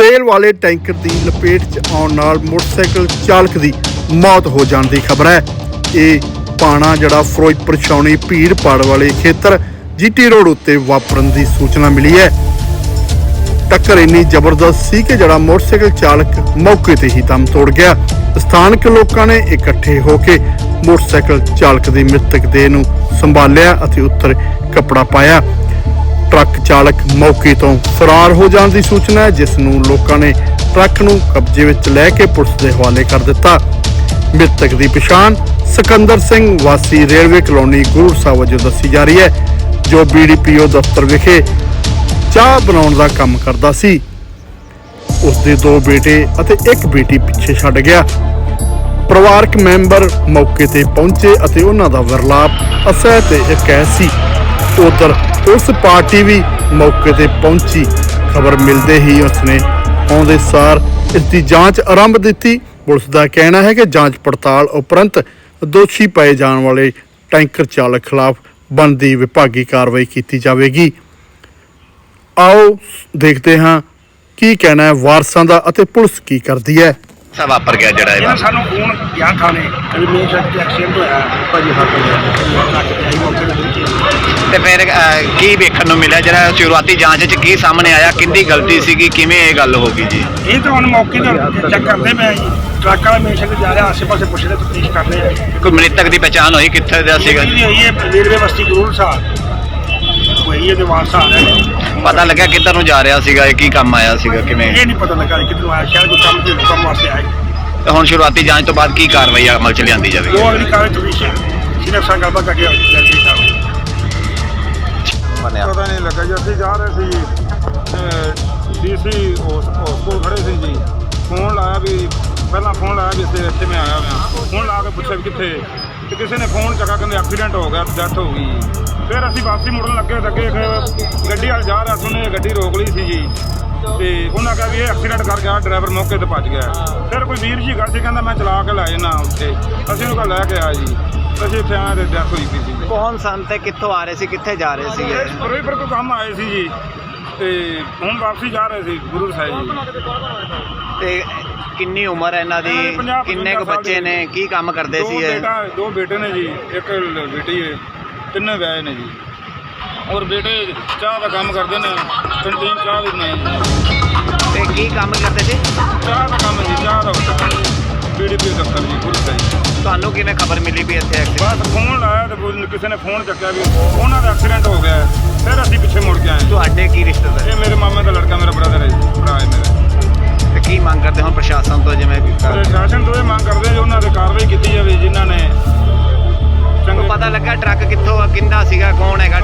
ਤੇਲ ਵਾਲੇ ਟੈਂਕਰ ਦੀ ਲਪੇਟ 'ਚ ਆਉਣ ਨਾਲ ਮੋਟਰਸਾਈਕਲ ਚਾਲਕ ਦੀ ਮੌਤ ਹੋ ਜਾਣ ਦੀ ਖਬਰ ਹੈ। ਇਹ ਪਾਣਾ ਜਿਹੜਾ ਫਿਰੋਜ਼ਪੁਰ ਛਾਉਣੀ ਭੀੜ ਪਾੜ ਵਾਲੇ ਖੇਤਰ ਜੀਟੀ ਰੋਡ ਉੱਤੇ ਵਾਪਰਨ ਦੀ ਸੂਚਨਾ ਮਿਲੀ ਹੈ। ਟੱਕਰ ਇੰਨੀ ਜ਼ਬਰਦਸਤ ਸੀ ਕਿ ਜਿਹੜਾ ਮੋਟਰਸਾਈਕਲ ਚਾਲਕ ਮੌਕੇ ਤੇ ਹੀ ਦਮ ਤੋੜ ਗਿਆ। ਸਥਾਨਕ ਲੋਕਾਂ ਨੇ ਇਕੱਠੇ ਹੋ ਕੇ ਮੋਟਰਸਾਈਕਲ ਚਾਲਕ ਦੀ ਮ੍ਰਿਤਕ ਦੇਹ ਨੂੰ ਸੰਭਾਲਿਆ ਅਤੇ ਉੱਤਰ ਕੱਪੜਾ ਪਾਇਆ। ਟਰੱਕ ਚਾਲਕ ਮੌਕੇ ਤੋਂ ਫਰਾਰ ਹੋ ਜਾਣ ਦੀ ਸੂਚਨਾ ਹੈ, ਜਿਸ ਨੂੰ ਲੋਕਾਂ ਨੇ ਟਰੱਕ ਨੂੰ ਕਬਜ਼ੇ ਵਿੱਚ ਲੈ ਕੇ ਪੁਲਿਸ ਦੇ ਹਵਾਲੇ ਕਰ ਦਿੱਤਾ। ਮ੍ਰਿਤਕ ਦੀ ਪਛਾਣ ਸਿਕੰਦਰ ਸਿੰਘ ਵਾਸੀ ਰੇਲਵੇ ਕਲੋਨੀ ਗੁਰੂ ਸਾਹਿਬ ਵਜੋਂ ਦੱਸੀ ਜਾ ਰਹੀ ਹੈ, ਜੋ ਬੀਡੀਪੀਓ ਦਫ਼ਤਰ ਵਿਖੇ ਚਾਹ ਬਣਾਉਣ ਦਾ ਕੰਮ ਕਰਦਾ ਸੀ। ਉਸ ਦੇ ਦੋ ਬੇਟੇ ਅਤੇ ਇੱਕ ਬੇਟੀ ਪਿੱਛੇ ਛੱਡ ਗਿਆ। ਪਰਿਵਾਰਕ ਮੈਂਬਰ ਮੌਕੇ ਤੇ ਪਹੁੰਚੇ ਅਤੇ ਉਹਨਾਂ ਦਾ ਵਿਰਲਾਪ ਅਸਹਿ ਤੇ ਇਕੈ ਸੀ ਉਧਰ ਉਸ ਪਾਰਟੀ ਵੀ ਮੌਕੇ ਤੇ ਪਹੁੰਚੀ। ਖਬਰ ਮਿਲਦੇ ਹੀ ਉਸਨੇ ਆਉਂਦੇ ਸਾਰ ਇਸ ਦੀ ਜਾਂਚ ਆਰੰਭ ਦਿੱਤੀ। ਪੁਲਿਸ ਦਾ ਕਹਿਣਾ ਹੈ ਕਿ ਜਾਂਚ ਪੜਤਾਲ ਉਪਰੰਤ ਦੋਸ਼ੀ ਪਾਏ ਜਾਣ ਵਾਲੇ ਟੈਂਕਰ ਚਾਲਕ ਖਿਲਾਫ ਬਣਦੀ ਵਿਭਾਗੀ ਕਾਰਵਾਈ ਕੀਤੀ ਜਾਵੇਗੀ। ਆਓ ਦੇਖਦੇ ਹਾਂ ਕੀ ਕਹਿਣਾ ਹੈ ਵਾਰਸਾਂ ਦਾ ਅਤੇ ਪੁਲਿਸ ਕੀ ਕਰਦੀ ਹੈ। ਸਾ ਵਾਪਰ ਗਿਆ ਜਿਹੜਾ ਇਹ ਇਹਨਾਂ ਸਾਨੂੰ ਫੋਨ ਗਿਆ ਥਾਣੇ ਸੜਕ ਤੇ ਐਕਸੀਡੈਂਟ ਹੋਇਆ ਭਾਜੀ ਹੱਥ ਟਰੱਕ ਤੇ ਆਈ ਮੌਕੇ ਤੇ ਤੇ ਫਿਰ ਅਹ, ਕੀ ਵੇਖਣ ਨੂੰ ਮਿਲਿਆ? ਜਿਹੜਾ ਸ਼ੁਰੂਆਤੀ ਜਾਂਚ 'ਚ ਕੀ ਸਾਹਮਣੇ ਆਇਆ? ਕਿੰਦੀ ਗਲਤੀ ਸੀਗੀ? ਕਿਵੇਂ ਇਹ ਗੱਲ ਹੋ ਗਈ ਜੀ? ਇਹ ਤਾਂ ਹੁਣ ਮੌਕੇ ਤੇ ਚੈੱਕ ਕਰਦੇ ਪਏ ਆ ਜੀ। ਟਰੱਕ ਵਾਲਾ ਮੇਨ ਸੜਕ ਜਾ ਰਿਹਾ ਆਸੇ ਪਾਸੇ ਪੁੱਛ ਰਹੇ ਤਫਤੀਸ਼ ਕਰ ਰਹੇ ਆ। ਕੋਈ ਮ੍ਰਿਤਕ ਦੀ ਪਛਾਣ ਹੋਈ? ਕਿੱਥੇ ਦਾ ਸੀਗਾ? ਇਹ ਜੀ ਹੋਈ ਹੈ ਰੇਲਵੇ ਬਸਤੀ ਸਾਹਿਬ ਕੋਈ ਇਹਦੇ ਵਾਰਸ ਆ ਰਹੇ ਨੇ। ਪਤਾ ਲੱਗਿਆ ਕਿੱਧਰ ਨੂੰ ਜਾ ਰਿਹਾ ਸੀਗਾ ਇਹ ਕੀ ਕੰਮ ਆਇਆ ਸੀਗਾ ਕਿਵੇਂ? ਇਹ ਨਹੀਂ ਪਤਾ ਲੱਗਾ ਕਿੱਥੋਂ ਆਇਆ ਸ਼ਾਇਦ ਕੋਈ ਕੰਮ ਤੇ ਕੰਮ ਵਾਸਤੇ ਆਇਆ ਤੇ ਹੁਣ ਸ਼ੁਰੂਆਤੀ ਜਾਂਚ ਤੋਂ ਬਾਅਦ ਕੀ ਕਾਰਵਾਈ ਅਮਲ 'ਚ ਲਿਆਂਦੀ ਜਾਵੇਗੀ? ਉਹ ਅਗਲੀ ਕਾਰਵਾਈ ਤਫਤੀਸ਼ ਹੈ ਸਿਰਫ ਸੰਗ ਗੱਲਬਾਤ ਕਰਕੇ ਜਲਦੀ ਕਰ ਬਣਿਆ ਪਤਾ ਨਹੀਂ ਲੱਗਾ ਜੀ ਅਸੀਂ ਜਾ ਰਹੇ ਸੀ ਡੀਸੀ ਹਸਪਤਾਲ ਖੜੇ ਸੀ ਜੀ। ਫੋਨ ਲਾਇਆ ਵੀ ਪਹਿਲਾਂ ਫੋਨ ਲਾਇਆ ਵੀ ਇੱਥੇ ਇੱਥੇ ਮੈਂ ਆਇਆ ਹਾਂ ਫੋਨ ਲਾ ਕੇ ਪੁੱਛਿਆ ਵੀ ਕਿੱਥੇ ਤੇ ਕਿਸੇ ਨੇ ਫੋਨ ਚੱਕਾ ਕਹਿੰਦੇ ਐਕਸੀਡੈਂਟ ਹੋ ਗਿਆ ਡੈਥ ਹੋ ਗਈ। ਫਿਰ ਅਸੀਂ ਵਾਪਸੀ ਮੁੜਨ ਲੱਗੇ ਤਾਂ ਅੱਗੇ ਇੱਕ ਗੱਡੀ ਵਾਲ ਜਾ ਰਿਹਾ ਸੀ ਉਹਨੇ ਗੱਡੀ ਰੋਕ ਲਈ ਸੀ ਜੀ। ਤੇ ਉਹਨਾਂ ਕਿਹਾ ਵੀ ਇਹ ਐਕਸੀਡੈਂਟ ਕਰ ਗਿਆ ਡਰਾਈਵਰ ਮੌਕੇ ਤੇ ਭੱਜ ਗਿਆ। ਫਿਰ ਕੋਈ ਵੀਰ ਜੀ ਗੱਲ ਸੀ ਕਹਿੰਦਾ ਮੈਂ ਚਲਾ ਕੇ ਲੈ ਜਾਣਾ ਉੱਥੇ। ਅਸੀਂ ਉਹਨੂੰ ਲੈ ਕੇ ਆਏ ਜੀ। ਅਸੀਂ ਇੱਥੇ ਆਏ ਤੇ ਡੈਥ ਹੋਈ ਪਈ ਸੀ। ਜੀ ਕੌਣ ਸਨ ਤੇ ਕਿੱਥੋਂ ਆ ਰਹੇ ਸੀ? ਕਿੱਥੇ ਜਾ ਰਹੇ ਸੀਗੇ? ਫਿਰੋਜ਼ਪੁਰ ਕੋ ਕੰਮ ਆਏ ਸੀ ਜੀ। ਤੇ ਹੁਣ ਵਾਪਸੀ ਜਾ ਰਹੇ ਸੀ ਗੁਰੂ ਸਾਹਿਬ ਜੀ। ਤੇ ਕਿੰਨੀ ਉਮਰ ਹੈ ਇਹਨਾਂ ਦੀ? ਇਹਨਾਂ ਦੀ ਕਿੰਨੇ ਕੁ ਬੱਚੇ ਸਾਲ ਨੇ? ਕੀ ਕੰਮ ਕਰਦੇ ਦੋ ਸੀ ਇਹ? ਬੇਟਾ ਦੋ ਬੇਟੇ ਨੇ ਜੀ ਇੱਕ ਲ- ਬੇਟੀ ਹੈ ਤਿੰਨੇ ਵਿਆਹੇ ਨੇ ਜੀ। ਔਰ ਬੇਟੇ ਚਾਹ ਦਾ ਕੰਮ ਕਰਦੇ ਨੇ ਕੰਟੀਨ ਚਾਹ ਵੀ ਬਣਾਈ ਜੀ। ਤੇ ਕੀ ਕੰਮ ਕਰਦੇ ਸੀ ਚਾਹ ਦਾ ਕੰਮ ਜੀ ਚਾਹ ਦਾ ਬੀਡੀਪੀ ਦਫ਼ਤਰ ਜੀ ਗੁਰੂ ਸਾਹਿਬ ਤੁਹਾਨੂੰ ਕਿਵੇਂ ਖਬਰ ਮਿਲੀ ਵੀ ਇੱਥੇ accident- ਬਸ ਫੋਨ ਲਾਇਆ ਤੇ ਕੋਈ- ਕਿਸੇ ਨੇ ਫੋਨ ਚੱਕਿਆ ਵੀ ਉਹਨਾਂ ਦਾ ਐਕਸੀਡੈਂਟ ਹੋ ਗਿਆ ਹੈ। ਫਿਰ ਅਸੀਂ ਪਿੱਛੇ ਮੁੜ ਕੇ ਆਏ ਤੁਹਾਡੇ ਕੀ ਰਿਸ਼ਤੇਦਾਰ? ਇਹ ਮੇਰੇ ਮਾਮੇ ਦਾ ਲੜਕਾ ਕਿੰਦਾ ਸੀਗਾ ਕੌਣ ਹੈਗਾ